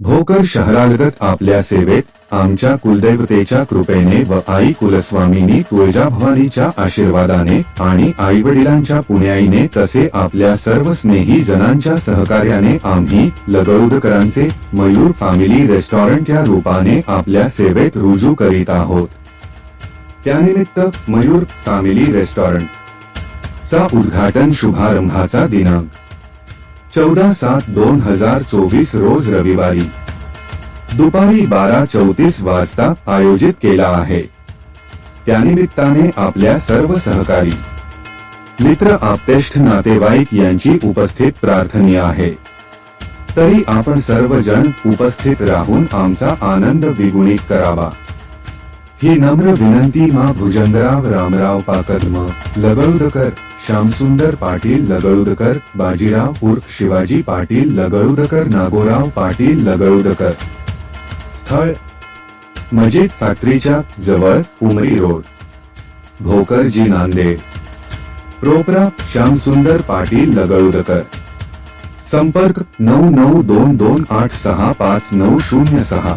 भोकर शहरालगत आपल्या सेवेत आमच्या कुलदैवतेच्या कृपेने व आई कुलस्वामीनी तुळजाभवानीच्या आशीर्वादाने आणि आई वडिलांच्या पुण्याईने तसे आपल्या सर्व स्नेही जनांच्या सहकार्याने आम्ही लगळूदकरांचे मयूर फॅमिली रेस्टॉरंट या रूपाने आपल्या सेवेत रुजू करीत आहोत. त्यानिमित्त मयूर फॅमिली रेस्टॉरंट चा उद्घाटन शुभारंभाचा दिनांक चौदा सात दोन हजार चोवीस रोज रविवारी. दुपारी बारा चौतीस वाजता आयोजित केला आहे. त्यानिमित्ताने आपल्या सर्व सहकारी मित्र आप्तेष्ट नातेवाईक यांची उपस्थित प्रार्थनीय आहे. तरी आपण सर्वजण उपस्थित राहून आमचा आनंद द्विगुणित करावा. ही नम्र विनंती मा भुजंगराव रामराव पाकदम लगळुदकर श्यामसुंदर पाटील लगळुदकर बाजीराव उर्फ शिवाजी पाटील लगळुदकर नागोराव पाटील लगळुदकर. स्थळ मजीद फॅक्टरीच्या जवळ उमरी रोड. भोकरजी नांदेड प्रोपरा श्यामसुंदर पाटील लगळुदकर. संपर्क नऊ नऊ दोन दोन आठ सहा पाच नऊ शून्य सहा.